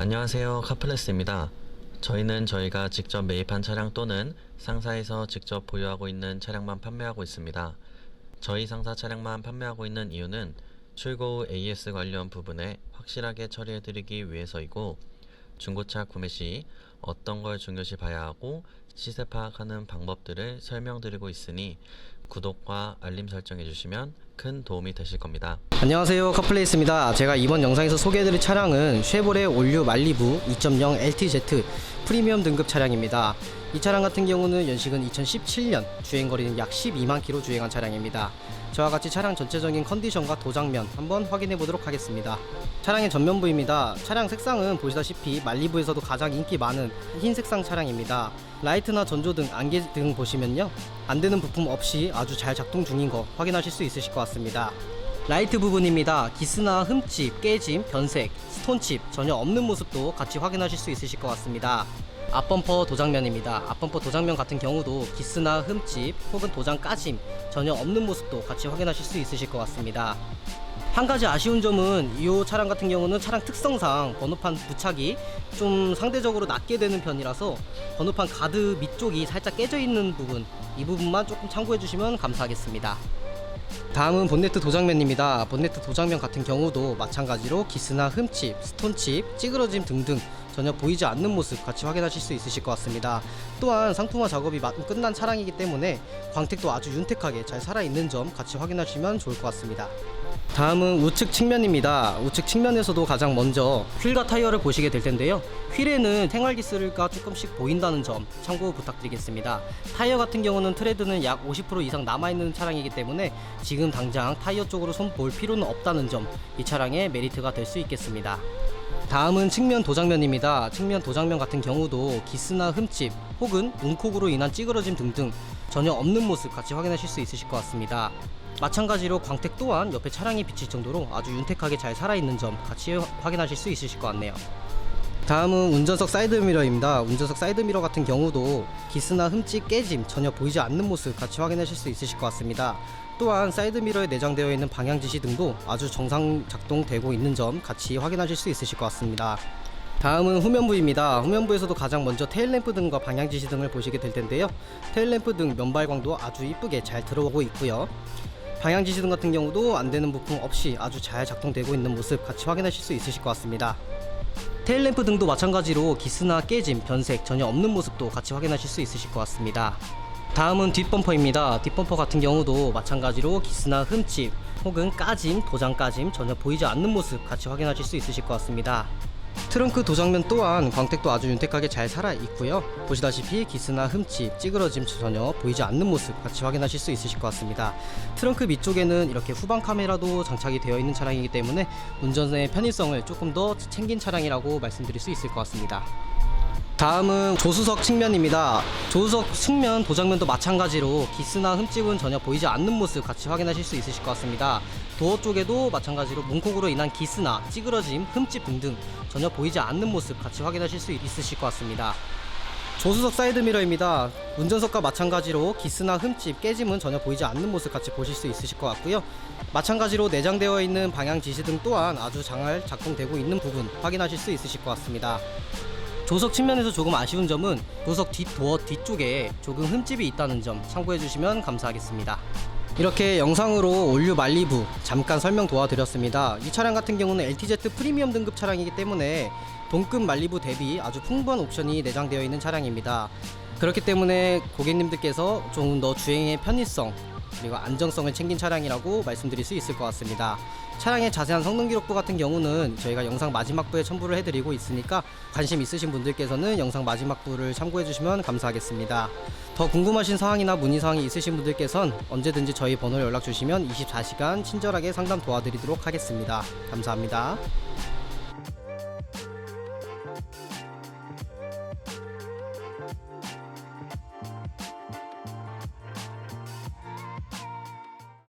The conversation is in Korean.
안녕하세요. 카플레스입니다. 저희는 저희가 직접 매입한 차량 또는 상사에서 직접 보유하고 있는 차량만 판매하고 있습니다. 저희 상사 차량만 판매하고 있는 이유는 출고 후 AS 관련 부분에 확실하게 처리해드리기 위해서이고 중고차 구매 시 어떤 걸 중요시 봐야 하고 시세 파악하는 방법들을 설명드리고 있으니 구독과 알림 설정해 주시면 큰 도움이 되실 겁니다. 안녕하세요. 카플레이스입니다. 제가 이번 영상에서 소개해드릴 차량은 쉐보레 올류 말리부 2.0 LTZ 프리미엄 등급 차량입니다. 이 차량 같은 경우는 연식은 2017년 주행거리는 약 12만 킬로 주행한 차량입니다 저와 같이 차량 전체적인 컨디션과 도장면 한번 확인해 보도록 하겠습니다. 차량의 전면부입니다. 차량 색상은 보시다시피 말리부에서도 가장 인기 많은 흰 색상 차량입니다. 라이트나 전조등, 안개 등 보시면요. 안 되는 부품 없이 아주 잘 작동 중인 거 확인하실 수 있으실 것 같습니다. 라이트 부분입니다. 기스나 흠집, 깨짐, 변색, 스톤칩 전혀 없는 모습도 같이 확인하실 수 있으실 것 같습니다. 앞범퍼 도장면입니다. 앞범퍼 도장면 같은 경우도 기스나 흠집 혹은 도장 까짐 전혀 없는 모습도 같이 확인하실 수 있으실 것 같습니다. 한 가지 아쉬운 점은 이 차량 같은 경우는 차량 특성상 번호판 부착이 좀 상대적으로 낮게 되는 편이라서 번호판 가드 밑쪽이 살짝 깨져 있는 부분 이 부분만 조금 참고해 주시면 감사하겠습니다. 다음은 본네트 도장면입니다. 본네트 도장면 같은 경우도 마찬가지로 기스나 흠칩, 스톤칩, 찌그러짐 등등 전혀 보이지 않는 모습 같이 확인하실 수 있으실 것 같습니다. 또한 상품화 작업이 마- 끝난 차량이기 때문에 광택도 아주 윤택하게 잘 살아있는 점 같이 확인하시면 좋을 것 같습니다. 다음은 우측 측면입니다. 우측 측면에서도 가장 먼저 휠과 타이어를 보시게 될 텐데요. 휠에는 생활기스가 조금씩 보인다는 점 참고 부탁드리겠습니다. 타이어 같은 경우는 트레드는 약 50% 이상 남아있는 차량이기 때문에 지금 당장 타이어 쪽으로 손볼 필요는 없다는 점 이 차량의 메리트가 될 수 있겠습니다. 다음은 측면 도장면입니다. 측면 도장면 같은 경우도 기스나 흠집 혹은 움콕으로 인한 찌그러짐 등등 전혀 없는 모습 같이 확인하실 수 있으실 것 같습니다. 마찬가지로 광택 또한 옆에 차량이 비칠 정도로 아주 윤택하게 잘 살아있는 점 같이 확인하실 수 있으실 것 같네요. 다음은 운전석 사이드미러입니다. 운전석 사이드미러 같은 경우도 기스나 흠집 깨짐 전혀 보이지 않는 모습 같이 확인하실 수 있으실 것 같습니다. 또한 사이드미러에 내장되어 있는 방향 지시 등도 아주 정상 작동되고 있는 점 같이 확인하실 수 있으실 것 같습니다. 다음은 후면부입니다. 후면부에서도 가장 먼저 테일램프 등과 방향 지시 등을 보시게 될 텐데요. 테일램프 등 면발광도 아주 이쁘게 잘 들어오고 있고요. 방향 지시 등 같은 경우도 안 되는 부품 없이 아주 잘 작동되고 있는 모습 같이 확인하실 수 있으실 것 같습니다. 테일램프 등도 마찬가지로 기스나 깨짐, 변색 전혀 없는 모습도 같이 확인하실 수 있으실 것 같습니다. 다음은 뒷범퍼입니다. 뒷범퍼 같은 경우도 마찬가지로 기스나 흠집 혹은 까짐, 도장 까짐 전혀 보이지 않는 모습 같이 확인하실 수 있으실 것 같습니다. 트렁크 도장면 또한 광택도 아주 윤택하게 잘 살아 있고요. 보시다시피 기스나 흠집, 찌그러짐 전혀 보이지 않는 모습 같이 확인하실 수 있으실 것 같습니다. 트렁크 밑쪽에는 이렇게 후방 카메라도 장착이 되어 있는 차량이기 때문에 운전의 편의성을 조금 더 챙긴 차량이라고 말씀드릴 수 있을 것 같습니다. 다음은 조수석 측면입니다. 조수석 측면 도장면도 마찬가지로 기스나 흠집은 전혀 보이지 않는 모습 같이 확인하실 수 있으실 것 같습니다. 도어 쪽에도 마찬가지로 문콕으로 인한 기스나 찌그러짐, 흠집 등등 전혀 보이지 않는 모습 같이 확인하실 수 있으실 것 같습니다. 조수석 사이드미러입니다. 운전석과 마찬가지로 기스나 흠집, 깨짐은 전혀 보이지 않는 모습 같이 보실 수 있으실 것 같고요. 마찬가지로 내장되어 있는 방향 지시 등 또한 아주 잘 작동되고 있는 부분 확인하실 수 있으실 것 같습니다. 조석 측면에서 조금 아쉬운 점은 조석 뒷 도어 뒤쪽에 조금 흠집이 있다는 점 참고해 주시면 감사하겠습니다. 이렇게 영상으로 올류 말리부 잠깐 설명 도와드렸습니다. 이 차량 같은 경우는 LTZ 프리미엄 등급 차량이기 때문에 동급 말리부 대비 아주 풍부한 옵션이 내장되어 있는 차량입니다. 그렇기 때문에 고객님들께서 조금 더 주행의 편의성 그리고 안정성을 챙긴 차량이라고 말씀드릴 수 있을 것 같습니다. 차량의 자세한 성능 기록부 같은 경우는 저희가 영상 마지막 부에 첨부를 해드리고 있으니까 관심 있으신 분들께서는 영상 마지막 부를 참고해 주시면 감사하겠습니다. 더 궁금하신 사항이나 문의 사항이 있으신 분들께선 언제든지 저희 번호로 연락 주시면 24시간 친절하게 상담 도와드리도록 하겠습니다. 감사합니다.